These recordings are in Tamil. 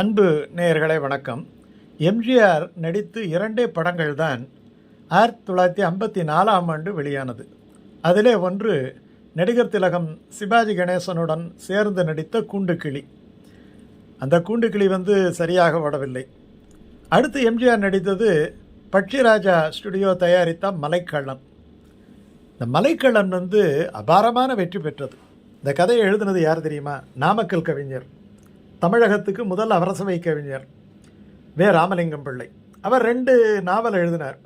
அன்பு நேயர்களே வணக்கம். எம்ஜிஆர் நடித்து இரண்டே படங்கள் தான் ஆயிரத்தி தொள்ளாயிரத்தி ஐம்பத்தி நாலாம் ஆண்டு வெளியானது. அதிலே ஒன்று நடிகர் திலகம் சிவாஜி கணேசனுடன் சேர்ந்து நடித்த கூண்டுக்கிளி. அந்த கூண்டுக்கிளி வந்து சரியாக ஓடவில்லை. அடுத்து எம்ஜிஆர் நடித்தது பட்சிராஜா ஸ்டுடியோ தயாரித்த மலைக்கள்ளன் இந்த மலைக்கள்ளன் வந்து அபாரமான வெற்றி பெற்றது. இந்த கதையை எழுதினது யார் தெரியுமா? நாமக்கல் கவிஞர். தமிழகத்துக்கு முதல் அரசவை கவிஞர் வே. ராமலிங்கம் பிள்ளை. அவர் ரெண்டு நாவல் எழுதினார்.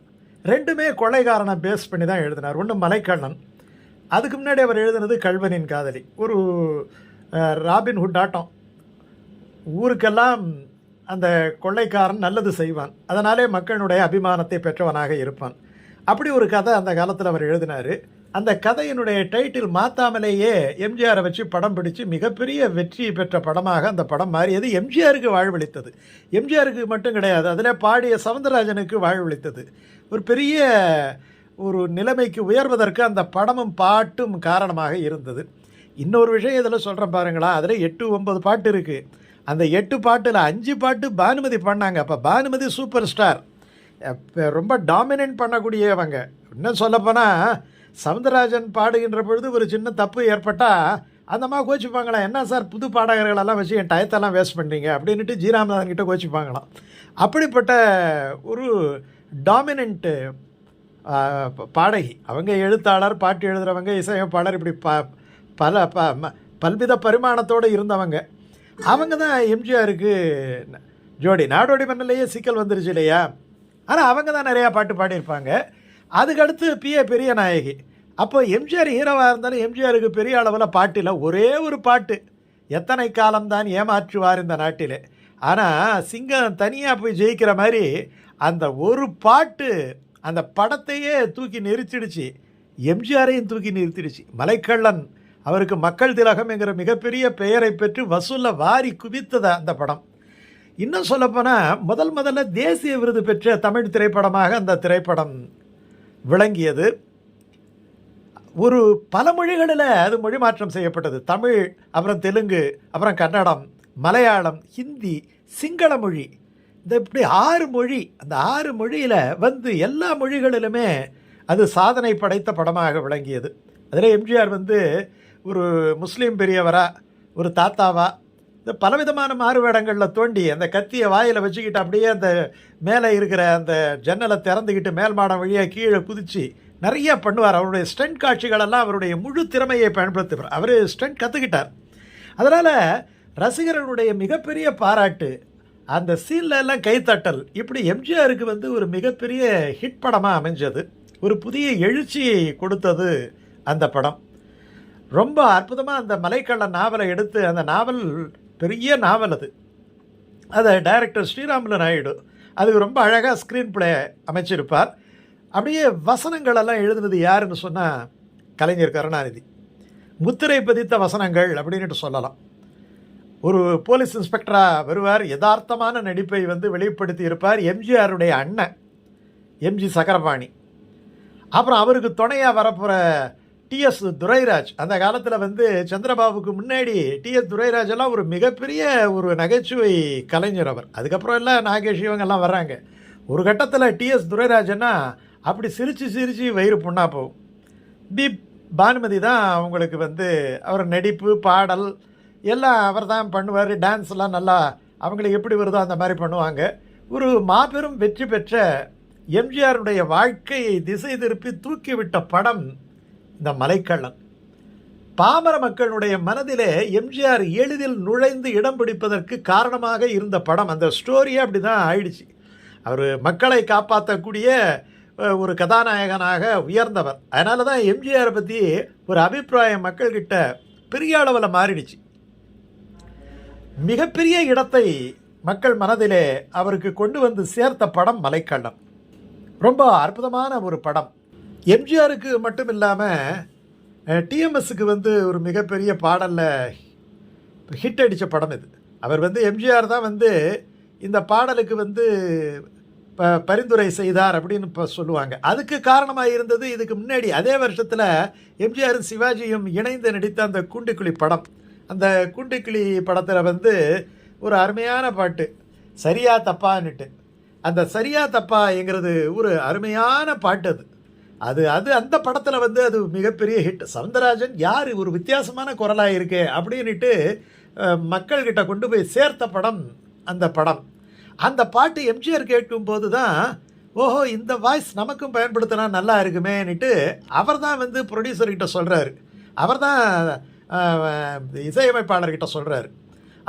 ரெண்டுமே கொலைகாரனை பேஸ் பண்ணி தான் எழுதினார். ஒன்று மலைக்கண்ணன். அதுக்கு முன்னாடி அவர் எழுதினது கல்வனின் காதலி. ஒரு ராபின் ஹுட் ஆட்டம். ஊருக்கெல்லாம் அந்த கொள்ளைக்காரன் நல்லது செய்வான். அதனாலே மக்களுடைய அபிமானத்தை பெற்றவனாக இருப்பான். அப்படி ஒரு கதை அந்த காலத்தில் அவர் எழுதினார். அந்த கதையினுடைய டைட்டில் மாற்றாமலேயே எம்ஜிஆரை வச்சு படம் பிடிச்சு மிகப்பெரிய வெற்றி பெற்ற படமாக அந்த படம் மாறியது. எம்ஜிஆருக்கு வாழ்வளித்தது. எம்ஜிஆருக்கு மட்டும் கிடையாது அதில் பாடிய சவுந்தரராஜனுக்கு வாழ்வளித்தது. ஒரு பெரிய ஒரு நிலைமைக்கு உயர்வதற்கு அந்த படமும் பாட்டும் காரணமாக இருந்தது. இன்னொரு விஷயம் இதில் சொல்கிறேன் பாருங்களா அதில் எட்டு ஒன்பது பாட்டு இருக்குது அந்த எட்டு பாட்டில் அஞ்சு பாட்டு பானுமதி பண்ணாங்க. அப்போ பானுமதி சூப்பர் ஸ்டார் ரொம்ப டாமினேட் பண்ணக்கூடியவங்க. இன்னும் சொல்லப்போனால் சவுந்தரராஜன் பாடுகின்ற பொழுது ஒரு சின்ன தப்பு ஏற்பட்டால் அந்த மாதிரி கோச்சிப்பாங்களாம் என்ன சார் புது பாடகர்களெல்லாம் வச்சு என் டயத்தெல்லாம் வேஸ்ட் பண்ணுறீங்க அப்படின்ட்டு ஜீராமதான் கிட்ட கோச்சிப்பாங்களாம். அப்படிப்பட்ட ஒரு டாமினண்ட்டு பாடகி. அவங்க எழுத்தாளர் பாட்டு எழுதுகிறவங்க இசையமைப்பாளர் இப்படி ப பல ப ம- பல்வித பரிமாணத்தோடு இருந்தவங்க. அவங்க தான் எம்ஜிஆருக்கு ஜோடி. நாடோடி மண்ணிலேயே சிக்கல் வந்துருச்சு இல்லையா? ஆனால் அவங்க தான் நிறையா பாட்டு பாடியிருப்பாங்க. அதுக்கடுத்து பிஏ பெரிய நாயகி. அப்போ எம்ஜிஆர் ஹீரோவாக இருந்தாலும் எம்ஜிஆருக்கு பெரிய அளவில் பாட்டில் ஒரே ஒரு பாட்டு. எத்தனை காலம்தான் ஏமாற்றுவார் இந்த நாட்டில். ஆனால் சிங்கம் தனியாக போய் ஜெயிக்கிற மாதிரி அந்த ஒரு பாட்டு அந்த படத்தையே தூக்கி நிறுத்திடுச்சு எம்ஜிஆரையும் தூக்கி நிறுத்திடுச்சு. மலைக்கள்ளன் அவருக்கு மக்கள் திலகம் என்கிற மிகப்பெரிய பெயரை பெற்று வசூலில் வாரி குவித்தது அந்த படம். இன்னும் சொல்லப்போனால் முதல் முதல்ல தேசிய விருது பெற்ற தமிழ் திரைப்படமாக அந்த திரைப்படம் விளங்கியது. ஒரு பல மொழிகளில் அது மொழி மாற்றம் செய்யப்பட்டது. தமிழ் அப்புறம் தெலுங்கு அப்புறம் கன்னடம் மலையாளம் ஹிந்தி சிங்கள மொழி. இந்த இப்படி ஆறு மொழி அந்த ஆறு மொழியில் வந்து எல்லா மொழிகளிலுமே அது சாதனை படைத்த படமாக விளங்கியது. அதில் எம்ஜிஆர் வந்து ஒரு முஸ்லீம் பெரியவராக ஒரு தாத்தாவாக இந்த பலவிதமான மாறுவேடங்களில் தோண்டி அந்த கத்தியை வாயில் வச்சுக்கிட்டு அப்படியே அந்த மேலே இருக்கிற அந்த ஜன்னலை திறந்துக்கிட்டு மேல் மாடம் வழியாக கீழே குதித்து நிறைய பண்ணுவார். அவருடைய ஸ்டண்ட் காட்சிகளெல்லாம் அவருடைய முழு திறமையை பயன்படுத்துவார். அவர் ஸ்டண்ட் கற்றுக்கிட்டார் அதனால் ரசிகர்களுடைய மிகப்பெரிய பாராட்டு அந்த சீன்ல எல்லாம் கைத்தட்டல் இப்படி எம்ஜிஆருக்கு வந்து ஒரு மிகப்பெரிய ஹிட் படமாக அமைஞ்சது. ஒரு புதிய எழுச்சியை கொடுத்தது அந்த படம். ரொம்ப அற்புதமாக அந்த மலைக்கள்ள நாவலை எடுத்து அந்த நாவல் பெரிய நாவல் அது. அதை டைரக்டர் ஸ்ரீராமுல நாயுடு அதுக்கு ரொம்ப அழகாக ஸ்க்ரீன் பிளே அமைச்சிருப்பார். அப்படியே வசனங்கள் எல்லாம் எழுதுனது யாருன்னு சொன்னால் கலைஞர் கருணாநிதி. முத்திரை பதித்த வசனங்கள் அப்படின்ட்டு சொல்லலாம். ஒரு போலீஸ் இன்ஸ்பெக்டராக வருவார் யதார்த்தமான நடிப்பை வந்து வெளிப்படுத்தி இருப்பார் எம்ஜிஆருடைய அண்ணன் எம்ஜி சக்கரபாணி. அப்புறம் அவருக்கு துணையாக வரப்போகிற டிஎஸ் துரைராஜ். அந்த காலத்தில் வந்து சந்திரபாபுக்கு முன்னாடி டிஎஸ் துரைராஜ் எல்லாம் ஒரு மிகப்பெரிய ஒரு நகைச்சுவை கலைஞர் அவர். அதுக்கப்புறம் எல்லாம் நாகேஷ் இவங்கெல்லாம் வர்றாங்க. ஒரு கட்டத்தில் டிஎஸ் துரைராஜன்னா அப்படி சிரித்து சிரித்து வயிறு புண்ணா போகும். பி பானுமதி தான் அவங்களுக்கு வந்து அவர் நடிப்பு பாடல் எல்லாம் அவர் தான் பண்ணுவார். டான்ஸ்லாம் நல்லா அவங்களுக்கு எப்படி வருதோ அந்த மாதிரி பண்ணுவாங்க. ஒரு மாபெரும் வெற்றி பெற்ற எம்ஜிஆருடைய வாழ்க்கையை திசை திருப்பி தூக்கிவிட்ட படம் இந்த மலைக்கள்ளன் பாமர மக்களுடைய மனதிலே எம்ஜிஆர் எளிதில் நுழைந்து இடம் பிடிப்பதற்கு காரணமாக இருந்த படம். அந்த ஸ்டோரியே அப்படி தான் ஆயிடுச்சு. அவர் மக்களை காப்பாற்றக்கூடிய ஒரு கதாநாயகனாக உயர்ந்தவர். அதனால தான் எம்ஜிஆரை பற்றி ஒரு அபிப்பிராயம் மக்கள்கிட்ட பெரிய அளவில் மாறிடுச்சு. மிகப்பெரிய இடத்தை மக்கள் மனதிலே அவருக்கு கொண்டு வந்து சேர்த்த படம் மலைக்கள்ளம். ரொம்ப அற்புதமான ஒரு படம். எம்ஜிஆருக்கு மட்டும் இல்லாமல் டிஎம்எஸ்க்கு வந்து ஒரு மிகப்பெரிய பாடலில் ஹிட் அடித்த படம் இது. அவர் வந்து எம்ஜிஆர் தான் வந்து இந்த பாடலுக்கு வந்து ப பரிந்துரை செய்தார் அப்படின்னு இப்போ சொல்லுவாங்க. அதுக்கு காரணமாக இருந்தது இதுக்கு முன்னாடி அதே வருஷத்தில் எம்ஜிஆரும் சிவாஜியும் இணைந்து நடித்த அந்த கூண்டுக்குழி படம். அந்த கூண்டுக்கிளி படத்தில் வந்து ஒரு அருமையான பாட்டு சரியா தப்பான்னுட்டு. அந்த சரியா தப்பாங்கிறது ஒரு அருமையான பாட்டு அது. அது அது அந்த படத்தில் வந்து அது மிகப்பெரிய ஹிட் சவுந்தரராஜன் யார்? ஒரு வித்தியாசமான குரலாக இருக்கே அப்படின்னுட்டு மக்கள்கிட்ட கொண்டு போய் சேர்த்த படம் அந்த படம். அந்த பாட்டு எம்ஜிஆர் கேட்கும்போது தான் ஓஹோ இந்த வாய்ஸ் நமக்கும் பயன்படுத்தினா நல்லா இருக்குமேன்னுட்டு அவர் தான் வந்து ப்ரொடியூசர்கிட்ட சொல்கிறாரு அவர் தான் இசையமைப்பாளர்கிட்ட சொல்கிறாரு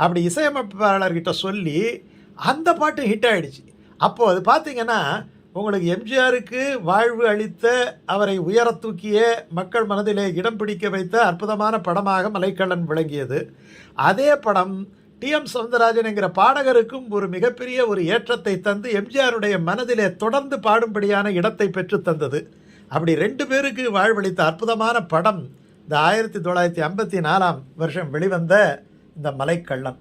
அப்படி இசையமைப்பாளர்கிட்ட சொல்லி அந்த பாட்டு ஹிட் ஆயிடுச்சு. அப்போது அது பார்த்திங்கன்னா உங்களுக்கு எம்ஜிஆருக்கு வாழ்வு அளித்த அவரை உயர தூக்கிய மக்கள் மனதிலே இடம் பிடிக்க வைத்த அற்புதமான படமாக மலைக்கள்ளன் விளங்கியது. அதே படம் டிஎம் சவுந்தரராஜன் என்கிற பாடகருக்கும் ஒரு மிகப்பெரிய ஒரு ஏற்றத்தை தந்து எம்ஜிஆருடைய மனதிலே தொடர்ந்து பாடும்படியான இடத்தை பெற்று தந்தது. அப்படி ரெண்டு பேருக்கு வாழ்வளித்த அற்புதமான படம் இந்த ஆயிரத்தி தொள்ளாயிரத்தி ஐம்பத்தி நாலாம் வருஷம் வெளிவந்த இந்த மலைக்கள்ளன்